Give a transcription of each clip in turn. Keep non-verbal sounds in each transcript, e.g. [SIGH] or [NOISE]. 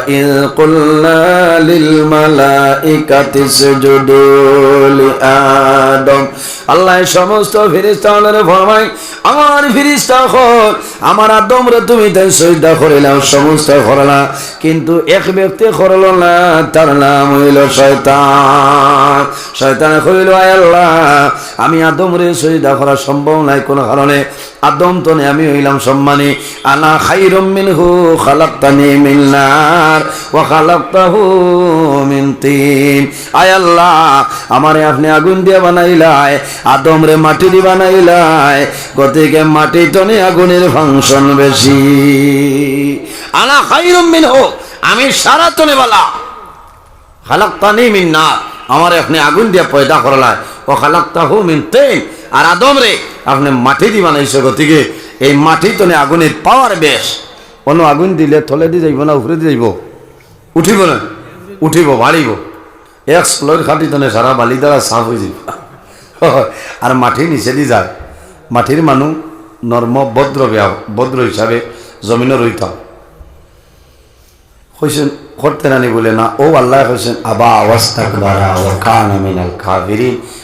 وإذ قلنا للملائكة اسجدوا لآدم আল্লাহ সমস্ত ফিরিস্তানের ফরমাই আমার ফিরিস্তা হল আমার আদম রে তুমি তাই সজদা করিলাম সমস্ত করলা কিন্তু এক ব্যক্তি করল না, তার নাম হইল শয়তান। শয়তান আয় আল্লাহ, আমি আদম রে সজদা করা সম্ভব নাই কোনো কারণে। আদম তো নেই আমি হইলাম সম্মানী। আনা খাইরম মিনহু খালাক্তানি মিন নার, ওয়া খালাক্তাহু মিন তিন। আয় আল্লাহ, আমারে আপনি আগুন দিয়ে বানাইলাই, আদম রে মাটি দিয়ে বানাইলাই। গতিকে মাটি তো নেই আগুনের ফাংশন বেশি। আনা খাইরম মিনহু, আমি সারা তনে বালা খালাক্তানি মিন না আমার আপনি আগুন দিয়ে পয়দা করলাই ও খালাক্তাহু মিন তিন। আর আদম রে, আপনি মাটি দিয়ে বানাইছে গতিকে, এই মাটি তনে আগুনের পাওয়ার বেশ। অন্য আগুন দিলে থলে দিয়ে যাইব না উপরে দিয়ে যাইব? উঠিব না? উঠিব, বাড়িব। এক স্লোর খাটি তনে সারা বালি দ্বারা সাফ হয়ে যাব [LAUGHS] আর মাটি নিচে দিয়ে যায়। মাটির মানুষ নর্ম ভদ্র ভদ্র হিসাবে জমিনে রইতাম হইছেন করতে নানি বলে না? ও আল্লাহ হইছেন আবা মিনাল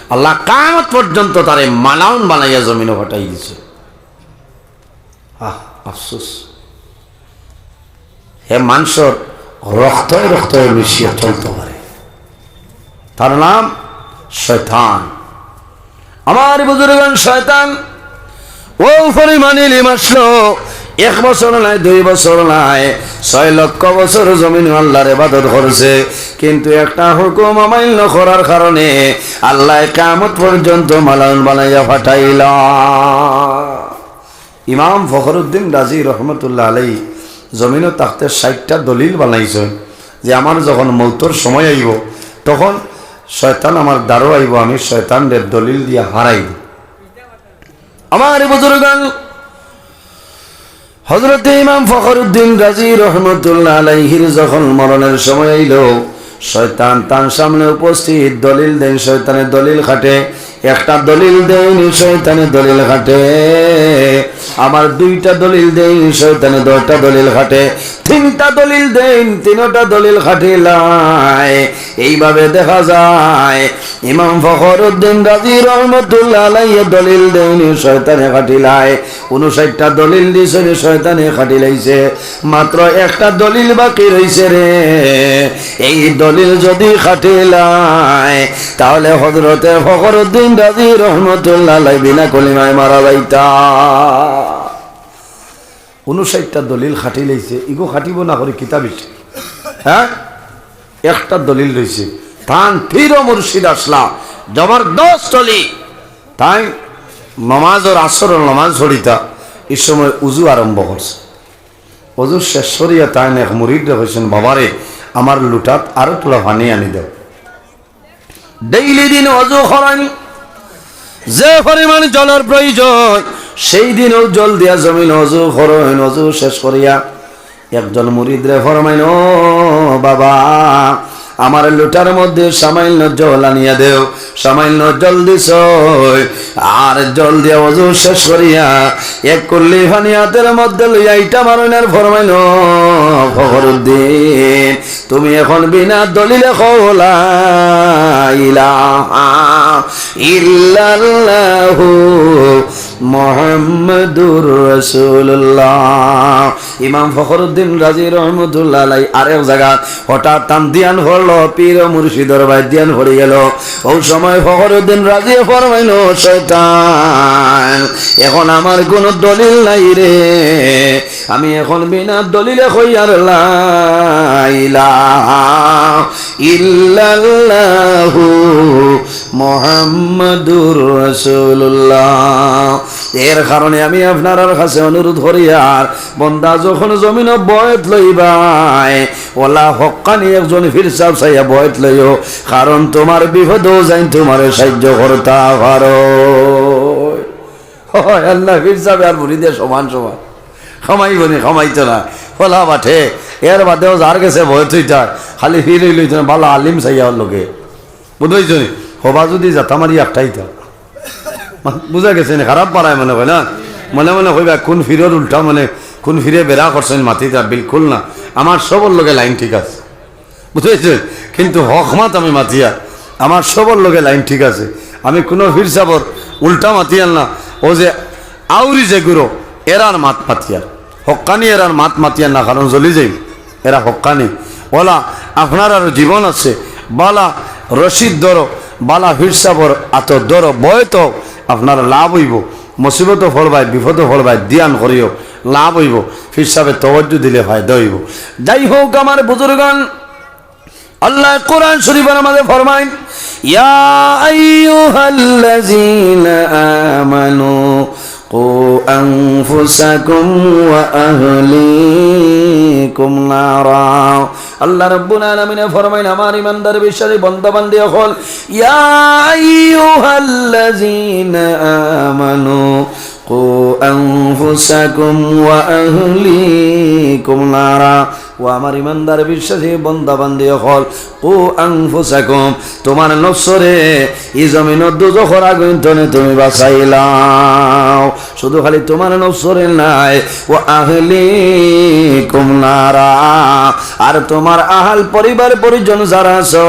আল্লাহ কামত পর্যন্ত তারে মালাউন বানাইয়া জমিনে হটাই দিছে। আহ আফসোস হে মানুষের রক্তই রক্তই মিশিয়ে চলতে পারে তার নাম শয়তান। আমার বুজুর্গান শয়তান ও পরিমাণে এক বছর নাই, দুই বছর নাই। ছয় লক্ষ বছর জমিন আল্লাহর ইবাদত করছে। কিন্তু একটা হুকুম অমান্য করার কারণে আল্লাহ কামত পর্যন্ত মালাউন বানাইয়া ফাটাইল ইমাম ফখরুদ্দিন রাজি রহমতুল্লাহ আলাই জমিনও তাকতে ষাটটা দলিল বানাইছেন যে আমার যখন মৌতর সময় আইব, তখন শয়তান আমার দ্বারও আইব, আমি শয়তানদের দলিল দিয়া হারাইব। আমার বুজুর্গান হজরত ইমাম ফখরুদ্দিন রাজি রহমতুল্লাহ আলাইহির যখন মরণের সময় আইল, শয়তান তার সামনে উপস্থিত, দলিল দেন শয়তানের দলিল খাটে। একটা দলিল দেন শয়তানের দলিল খাটে। আমার দুইটা দলিল দেন শয়তানের দশটা দলিল খাটে। তিনটা দলিল দেন, তিনটা দলিল খাটিলাই এইভাবে দেখা যায়। ইমাম ফখরুদ্দিন রাজি রহমতুল্লাহ আলাইহে দলিল দেন শয়তানে খাটিলাই উনষাটটা দলিল দিছে শয়তানে খাটিলাইছে মাত্র একটা দলিল বাকি রইছে রে। এই দলিল যদি খাটিলাই তাহলে হজরতে ফখরুদ্দিন রাজি রহমতুল্লাহ আলাই বিনা কলিমায় মারা যাইতা। উনষাটটা দলিল খাটি লাইছে ইগো খাটিব না করে কিতাবিট হ্যাঁ? একটা দলিল রয়েছে। তান ফির মুর্শিদ আসলা, জবরদস্ত চলি তাই নমাজর আসর নমাজ ছড়িতা এই সময় উজু আরম্ভ করছে। অজু শেষ করিয়া তাই এক মুরিদ হয়েছেন, বাবারে, আমার লুটাত আরও তোলা পানি আনি দেব ডেইলি দিন অজু খরানি যে পরিমাণ জলের প্রয়োজন, সেই দিনও জল দিয়া জমিন অজু খরণ অজু শেষ করিয়া একজন মুরিদরে ফরমাইন ও বাবা, আমার লোটার মধ্যে সামান্য জল আনিয়া দেও সামান্য জল দিস আর জল দিয়া অজু শেষ করিয়া এক করলি ফানি হাতের মধ্যে লইয়া ইটা মারণের ফরমাইন, ফখরুদ্দিন, তুমি এখন বিনা দলিলে খোলা ইলাহা ইল্লাল্লাহু মোহাম্মদুর রসুল্লাহ ইমাম ফখরুদ্দিন রাজি রহমতুল্লাহ আরেক জায়গা। হঠাৎ তান দিয়ান হলো, পীর মুর্শিদর ভাই দিয়ান হয়ে গেল। ওই সময় ফখরুদ্দিন রাজি ফরমাইল, শয়তান, এখন আমার কোনো দলিল নাই রে। আমি এখন বিনা দলিলে কইয়ার লাইলা ইল্লাল্লাহু মোহাম্মদুর রসুল্লাহ এর কারণে আমি আপনার কাছে অনুরোধ করি, আর বন্দা যখন জমিন বয়ত লইবাই ওলা হকানি একজন ফিরসাব চাইয়া বয়ত লইও, কারণ তোমার বিপদও যাই তোমার সাহায্য করতা পারো। আল্লাহ ফিরসাবে আর বুড়িদের সমান সমান। খামাইব নি, খামাইতো না। ফলা মাঠে এর বাদেও যার গেছে ভয় তুইটা খালি ফিরে লইত ভালো আলিম চাইয়া লোকে। নি হবা যদি যাতা মারি একটাই তো বুঝা গেছে খারাপ পারায় মনে হয় না? মনে মনে কইবা, কোন ফিরের উল্টা মানে কোন ফিরে বেড়া করছেন মাটিটা বিলকুল না। আমার সবর লোকে লাইন ঠিক আছে। বুঝেছে কিন্তু হকমাত আমি মাতিয়া। আমার সবর লোকে লাইন ঠিক আছে। আমি কোনো ফির সাবর উল্টা মাতিয়ার না। ও যে আউরি যে গুরু এরার মাত মাতিয়ার হক্কানি এরার মাত মাতিয়ার না কারণ জ্বলি যাই এরা হক্কানি বলা আপনার আর জীবন আছে। বলা রশিদ ধরো বালা হিরসাবর আত দর বয় তো আপনার লাভ হইব। মুসিবত ফলবাই, বিপদ ফলবাই দিয়ান করিও, লাভ হইব। ফিরসাবে তবজ্জ দিলে ফায়দা হইব। যাই হোক আমার বুজুরগান, আল্লাহ কোরআন শরীফের আমাদের ফরমাইন, ইয়া আইয়ুহাল্লাযীনা আমানু আনফুসাকুম ওয়া আহলিকুম নারা। আল্লাহ রাব্বুল আলামিন ফরমাইন, আমার ইমানদার বিশ্বাসী, বন্ধু-বান্ধব হল ইয়া আইয়ুহাল্লাযীনা আমানু আনফুসাকুম ওয়া আহলিকুম নারা। ও আমার ইমানদার বিশ্বাসী বন্দা বান্দি হল ও আংফুসাকুম তোমার নফসরে ই জমিন দুজখর আগুন তুমি বাঁচাইলাও। শুধু খালি তোমার নফসরে নাই ও আহলি কুমনারা আর তোমার আহাল পরিবার পরিজন যারা আছে,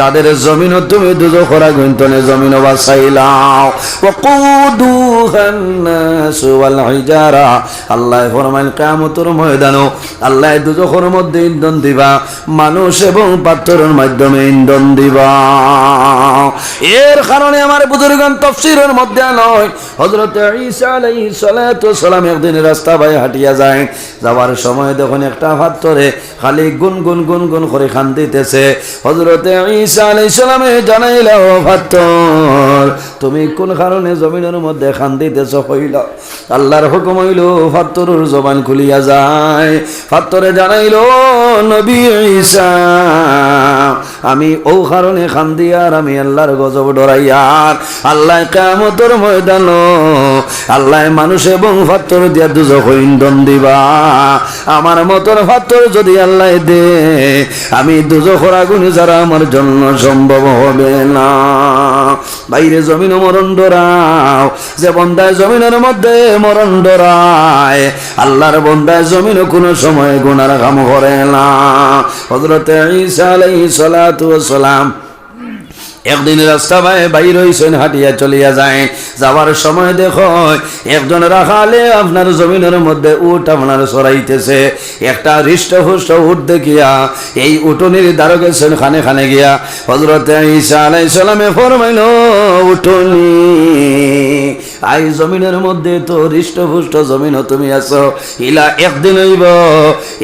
তাদের জমিন তুমি দুজখর আগুন তনে জমিন বাঁচাইলাও। ও কুদুহান নাস ওয়াল হিজারা আল্লাহ ফরমান কিয়ামতের ময়দানও আল্লাহ দুজখের মধ্যে ইন্ধন দিবা, মানুষ এবং পাথরের মাধ্যমে ইন্ধন দিবা। এর কারণে আমার বুজুর্গান তফসিরের মধ্যে নয় হজরত ঈসা আলাইহিস সালাতু সালাম একদিন রাস্তা ভাই হাঁটিয়া যায়। যাওয়ার সময় দেখুন একটা পাথরে খালি গুন গুন গুন গুন করে খান দিতেছে। হজরত ঈসা আলাইহিস সালামে জানাইলা, ও পাথর তুমি কোন কারণে জমিনের মধ্যে খান দিতেছ হইল আল্লাহর হুকুম হইল, ফাত্তরুর জবান খুলিয়া যায়। ফাত্তরে জানাইল, নবী আমি ও কারণে খান দিয়ার আমি আল্লাহর গজব ডরাইয়ার। আল্লাহ কামতর ময়দান আল্লাহ মানুষ এবং পাথর দিয়া দুজক ইন্ধন দিবা। আমার মতন পাথর যদি আল্লাহ দে, আমি দুজখর আগুনে যারা আমার জন্য সম্ভব হবে না। বাইরে জমিন মরণ ডরাও, যে বন্দায় জমিনের মধ্যে মরণ ডরায়, আল্লাহর বন্দায় জমিন কোনো সময় গুনার কাম করে না। হজরতে সালাতু ওয়াস সালাম একদিন রাস্তা ভাই বাইর হইছেন, হাঁটিয়া চলিয়া যায়। যাওয়ার সময় দেখো, একজন রাখালে আপনার জমিনের মধ্যে উট আপনার সরাইতেছে একটা হৃষ্ট হুষ্ট উঠ দেখিয়া এই উটনির দ্বারা গেছেন, খানে খানে গিয়া। হজরত ইসা আলাই সালামে ফরমাইল, উঠনি। আই জমিনের মধ্যে তো হৃষ্টপুষ্ট জমিন তুমি আছো। ইলা একদিন হইব,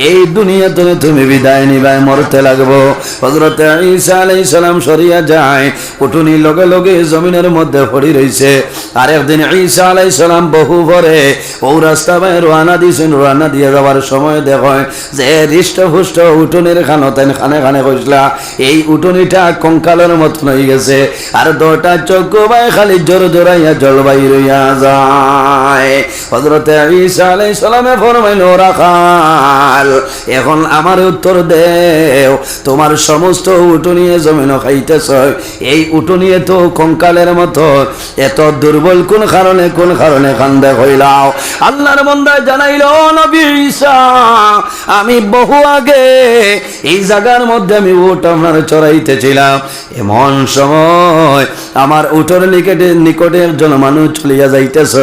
এই দুনিয়াতে তুমি তুমি বিদায় নিবাই মরতে লাগবো। হজরত ঈসা আলাই সালাম সরিয়া যায়, উঠুনি লগে লগে জমিনের মধ্যে পড়ি রইছে। আর একদিন ঈসা আলাই সালাম বহু পরে ও রাস্তা বাই রোয়ানা দিয়েছেন রোয়ানা দিয়ে যাওয়ার সময় দেখেন যে হৃষ্টপুষ্ট উঠুনির খানো তেন খানে খানে কইসলা এই উঠুনিটা কঙ্কালের মতন হয়ে গেছে, আর দটা চোখ বাই খালি জোর জোরাইয়া জলবায়ু রইয়া যায়। হজরতে ঈসা আলাই সালামে ফরমাইল রাখাল, এখন আমার উত্তর দেও। তোমার সমস্ত উঠুনিয়ে জমিন খাইতেছ। এই উঠুনিয়ে তো কঙ্কালের মতো। এত দুর্বল কোন কারণে কোন কারণে কান্দে হইলাও? আল্লাহর মন্দায় জানাইল নবী ঈসা, আমি বহু আগে এই জায়গার মধ্যে আমি উঠ আপনার চড়াইতেছিলাম। এমন সময় আমার উঠোর নিকটে নিকটে একজন মানুষ চলিয়া যাইতেছ।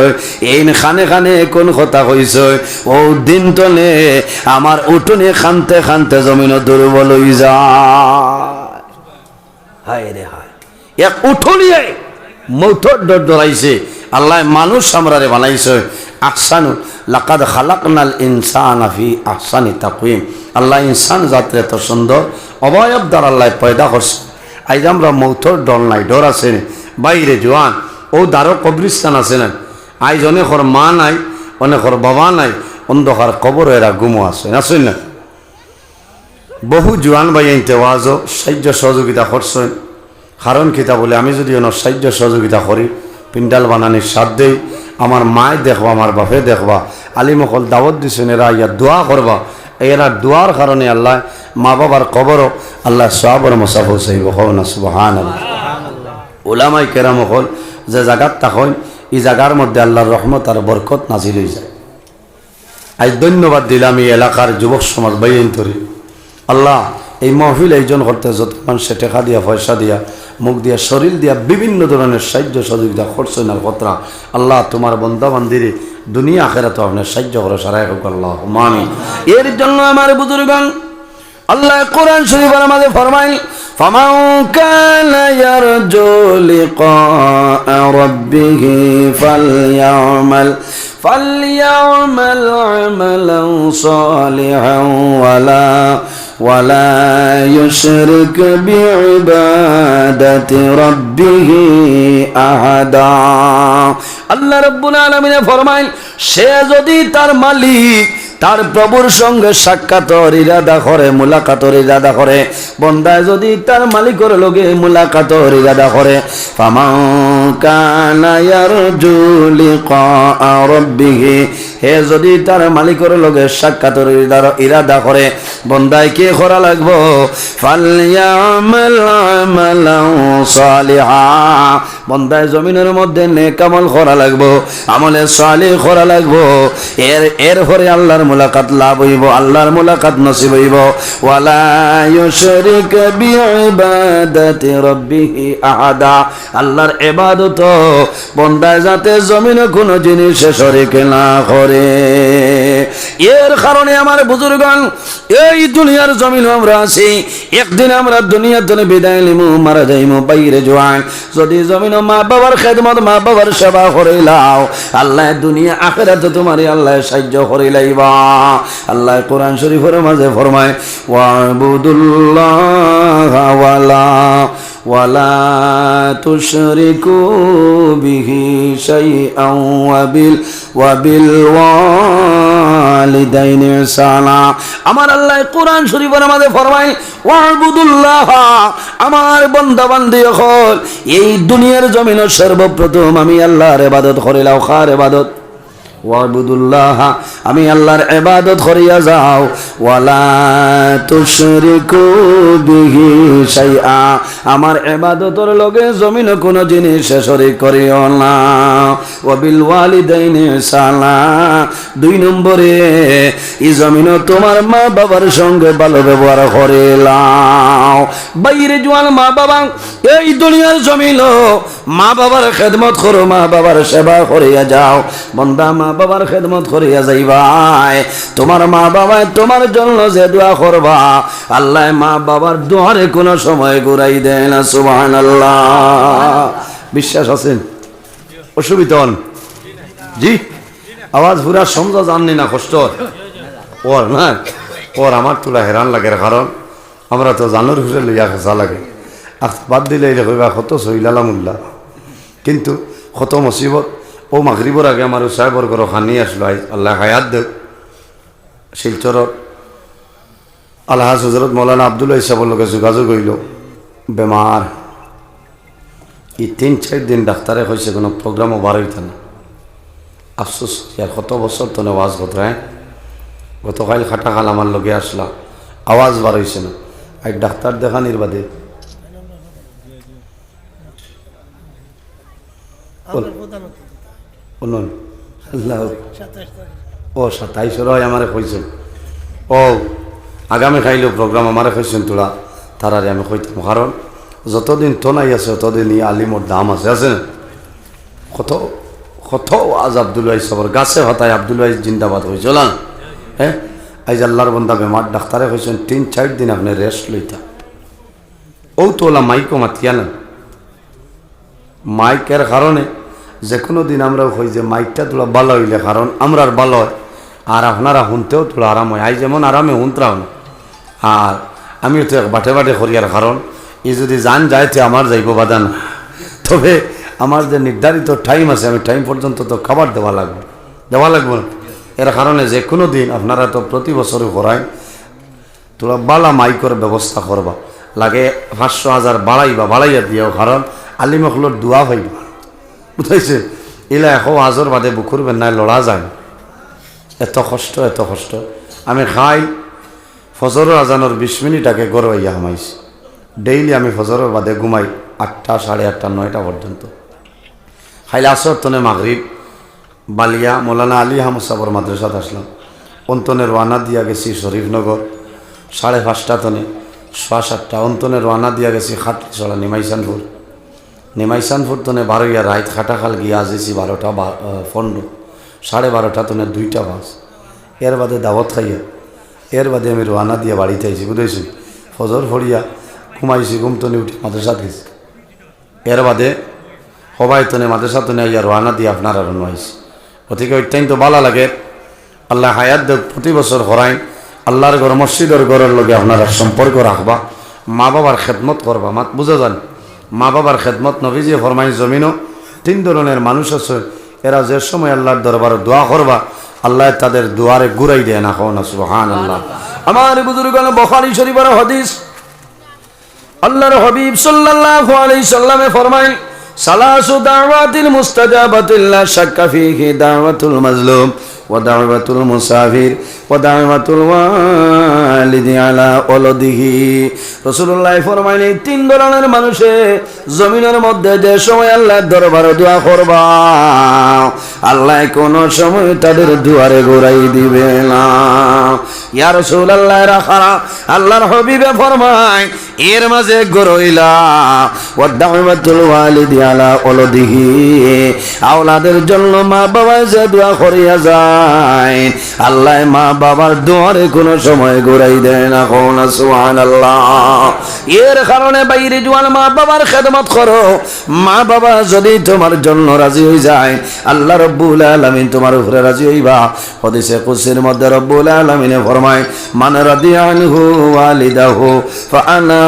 এই খানে খানে কোন কথা হইছ ও দিন তলে আমার উঠোনে খানতে খানতে জমিন দুর্বল হই যায়। হায় রে হায়। এক উঠোনিয়ে মৌথর ডর ডরাইছে আল্লাহ মানুষ আমরারে বানাইছে। আহসানু। লাকাদ খালাকনাল ইনসান আফি আহসানি তাকুইম আল্লাহ ইনসান জাতের এত সুন্দর। অবয়ব দ্বার আল্লাহ পয়দা করছে। আইজ আমরা মৌথর ডর নাই ডর আছে বাইরে জোয়ান ও দ্বারও কবরিস্তান আছে না? আইজ অনেকর মা নাই অনেকর বাবা নাই অন্ধকার কবর এরা গুমো আছে আসেন না? বহু জোয়ান ভাই আইনতে ওয়াজ, সাহায্য সহযোগিতা করছেন কারণ কিতা বলে, আমি যদি অন্য সাহায্য সহযোগিতা করি পিন্ডাল বানানির সাথ দেই আমার মায় দেখবা আমার বাপে দেখবা, আলিমকল দাওয়াত দিছেন এরা ইয়া দোয়া করবা এরা দোয়ার কারণে আল্লাহ মা বাবার কবরও আল্লাহ সবর মোসাফর সাহিব না সুবহান ওলামাই কেরাম হল, যে জায়গার তাকন এই জায়গার মধ্যে আল্লাহর রহমত আর বরকত নাজিল হয়ে যায়। আজ ধন্যবাদ দিলাম এই এলাকার যুবক সমাজ, বাইন তরি। আল্লাহ, এই মহফিল এইজন করতে যত মানুষে টেকা দিয়া, পয়সা দিয়া মুখ দিয়া শরীর দিয়া বিভিন্ন ধরনের সাহায্য সহযোগিতা করছে না কথা আল্লাহ তোমার বন্ধা বান্দিরে দুনিয়া আখেরা তো আপনার সাহায্য করো সারাই হোক আল্লাহ মামি এর জন্য আমার বুজুর্গান আল্লাহ কোরআন শরীফের আমাদের ফরমাইল فمن كان يرجو لقاء ربه فليعمل فليعمل عملا صالحا ولا ولا يشرك بعبادة ربه أحدا আল্লাহ রব্বুল আলমিনে ফরমাইল সে যদি তার মালিক তার প্রভুর সঙ্গে সাক্ষাতর ইরাদা করে মুলাকাতর ইরাদা করে বন্দায় যদি তার মালিকর লগে মুলাকাতর ইরাদা করে ফামাউ কানা ইয়ারজু রব্বিহি হে যদি তার মালিকর লগে সাক্ষাতর ইরাদা- করে, বন্দায় কে করা লাগবো? বন্দায় জমিনের মধ্যে নেকামল করা লাগবো, আমলে সালি করা লাগবো। এর এর পরে আল্লাহর মুলাকাত লাভ হইব, আল্লাহর মুলাকাত নসিব হইব। ওয়ালা আহাদা। আল্লাহর ইবাদত বন্দায় যাতে জমিনে কোনো জিনিসে শরিক না করে। এর কারণে আমার বুজুর্গান, এই দুনিয়ার জমিন আমরা আছি। একদিন আমরা দুনিয়ার জন্য বিদায় নিমু, মারা যাইমু, বাইরে জোয়ান। যদি জমিন মা বাবার খেদমত মা বাবার সেবা করে লাও, আল্লাহ দুনিয়া আখেরাতে তোমার আল্লাহ সাহায্য করে লাইবা। আল্লাহ কোরআন শরীফের মাঝে ফরমায়, ওয়াবুদুল্লাহ ওয়ালা ولا تشركوا به شيئا وبال وبالوالدين إحسانا আমার আল্লাহ কোরআন শরীফের আমাদের ফরমাই ওয়াবুদুল্লাহ আমার বান্দা বান্দি হল এই দুনিয়ার জমিন সর্বপ্রথম আমি আল্লাহর ইবাদত করিলাম খার ইবাদত ওয়াবুদুল্লাহ, আমি আল্লাহর ইবাদত করিয়া যাও। ওয়ালা তুশরিকু বিহি শাইআ, আমার ইবাদতর লগে জমিন কোন জিনিস শরীক করিও না। ওয়াবিল ওয়ালিদাইনি সালা, দুই নম্বরে, এই জমিন তোমার মা বাবার সঙ্গে ভালো ব্যবহার করিলাও। বাইরে জোয়ান মা বাবা, এই দুনিয়ার জমিন, মা বাবার খেদমত করো, মা বাবার সেবা করিয়া যাও। বন্দা মা বাবার খেদমত করিয়া যাইবাই তোমার মা বাবায় তোমার জন্য যে দোয়া করবা, আল্লাহ মা বাবার দোয়ারে কোনো সময় ঘুরাই দেয় না আল্লাহ বিশ্বাস আছেন অসুবিধা হন? জি? আওয়াজ পুরা সমঝা জাননি না, কষ্ট ওর না, ওর আমার তোলা হেরান লাগে কারণ আমরা তো জানোর ঘুরে লইয়া খেসা লাগে। আর বাদ দিলে কইবা কত সহিলালামুল্লাহ কিন্তু কত মুসিবত ও মাগরিবর আগে আমার সাহেবর ঘর খানি আসলো আল্লাহ হায়াত দেব শিলচর আল্লাহ হজরত মৌলানা আবদুল্লাহ ইসাবর লোকে যোগাযোগ হইল। বেমার। এই তিন, চার দিন ডাক্তারে কইছে, কোনো প্রোগ্রামও বার হইতে না। আফসোস, ইয়ার কত বছর তো আওয়াজ কথা হ্যাঁ? গতকাল খাটা খাল আমার লগে আসলা, আওয়াজ বার হইছে না। আর ডাক্তার দেখানির বাদে। শুনুন। আল্লাহ। ও সাতাইশর হয় আমারে কইছেন ও আগামী খাইলেও প্রোগ্রাম আমারে কইছেন তোরা তারারে আমি কইতাম কারণ যতদিন তো নাই আছে ততদিন ই আলিমর দাম আছে আছে না? কত কত আজ আব্দুল ভাই সবর গাছে হতায় আব্দুল ভাই জিন্দাবাদ হয়েছিল না হ্যাঁ আজ আল্লাহর বন্দা বেমার ডাক্তারে কইছেন তিন চার দিন আপনি রেস্ট লইতা ও তোলা মাইকো মাতিয়া না মাইকের কারণে যে কোনো দিন আমরা হই যে মাইকটা তোলা ভালো হইলে, কারণ আমরার ভালো হয়। আর আপনারা শুনতেও তোলা আরাম হয়। আই যেমন আরামে শুনতাম। আর আমিও তো বাটে বাটে করিয়ার কারণ ই যদি যান যায় তো আমার যাইব বাধা না। তবে আমার যে নির্ধারিত টাইম আছে, আমি টাইম পর্যন্ত তো খাবার দেওয়া লাগবে। দেওয়া লাগবে এর কারণে যে কোনো দিন আপনারা তো প্রতি বছরই করায় তোরা বালা মাইকর ব্যবস্থা করবা। লাগে পাঁচশো হাজার বাড়াইবা, বাড়াইয়া দিও কারণ আলিমখলোর দোয়া হইবা। বুঝাইছে এলা এশ হাজার বাদে বুকুর বেনায় লড়া যায়। এত কষ্ট এত কষ্ট। আমি খাই ফজরের আজানোর বিশ মিনিট আগে গড়াইয়া হামাইছি। ডেইলি আমি ফজরের বাদে ঘুমাই আটটা, সাড়ে আটটা, নয়টা পর্যন্ত। খাইলে আসর তনে মাগরিব, বালিয়া মৌলানা আলী হামসাবর মাদ্রাসাত আসলাম। অন্তনের রানা দিয়া গেছি শরীফনগর, সাড়ে পাঁচটা তনে, সোয়া সাতটা। অন্তনের রানা দিয়া গেছি খাটছড়া নিমাইসানপুর। নিমাইসানপুর তনে বারোইয়া রাইত খাটাখাল গিয়া আসেছি বারোটা পনেরো। সাড়ে বারোটা তনে দুইটা বাসের বাদে দাওয়াত খাইয়া, এর বাদে আমি রোয়ানা দিয়ে বাড়িতে আইছি বুঝেছি ফজর ফড়িয়া ঘুমাইছি ঘুমতনে উঠি মাদ্রাসাত গেছি। এর বাদে সবাই তনে মাদ্রাসা তনে আইয়া রোয়ানা দিয়ে আপনার আর আইছি। গতিকে অত্যন্ত ভালো লাগে। আল্লাহ হায়াত দেব প্রতি বছর হরাই আল্লাহর ঘর, মসজিদের ঘরের লগে আপনারা সম্পর্ক রাখবা মা বাবার খেদমত করবা। মাত বুঝা যান মা বাবার খেদমত নবীজি ফরমাই জমিনও তিন ধরনের মানুষ আছে। এরা যে সময় আল্লাহর দরবারে দোয়া করবা, আল্লাহ তাদের দুয়ারে ঘুরাই দেয় না হন সুহান আল্লাহ আমার বুজুর্গ বখারি শরীফের হদিস। আল্লাহর হাবিব সাল্লাল্লাহু আলাইহি সাল্লামে ফরমাই সালাসু দাওয়াতিল মুস্তাজাবাতিল লা শাক্কা ফীহি দাওয়াতুল মাজলুম। ওয়া দাওয়াতুল মুসাফির ওয়া দাওয়াতুল ওয়ালিদি আলা ওয়ালাদিহি রাসূলুল্লাহ ফরমাইলেন এই তিন ধরনের মানুষে জমিনের মধ্যে যে সময় আল্লাহর দরবারে দোয়া করবা আল্লাহ কোন সময় তাদের দুয়ারে গোড়াই দিবে না। ইয়া রাসূলুল্লাহ রাখারা আল্লাহর হাবিবে ফরমায়, এর মাঝে গরইলা ওয়াদাওয়াতুল ওয়ালিদি আলা ওয়ালাদিহি আওলাদের জন্য মা বাবা যে দোয়া করিয়া যায়, আল্লাহ মা বাবার দোয়ারে কোনো সময় ঘুরাই দেয় না কোন সুবহানাল্লাহ। এর কারণে বাইরে জোয়ান মা বাবার খেদমত করো। মা বাবা যদি তোমার জন্য রাজি হয়ে যায় আল্লাহ রব্বুল আলামিন তোমার উপরে রাজি হইবা। হদিসে কুসির মধ্যে রব্বুল আলামিনে ফরমায়, মান রাদিয়া আনহু ওয়ালিদাহু ফাআনা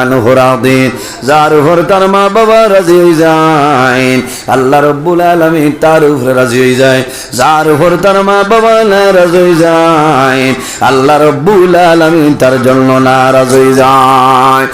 আনহু রাদিন যার উপর তার মা বাবা রাজি হয়ে যায়। আল্লাহ রব্বুল আলামিন তার উপরে রাজি হয়ে যায়, যার উপর তার মা বাবা নারাজ হয়ে যায়। আল্লাহ রব্বুল আলামিন তার জন্য নারাজ হয়ে যায়।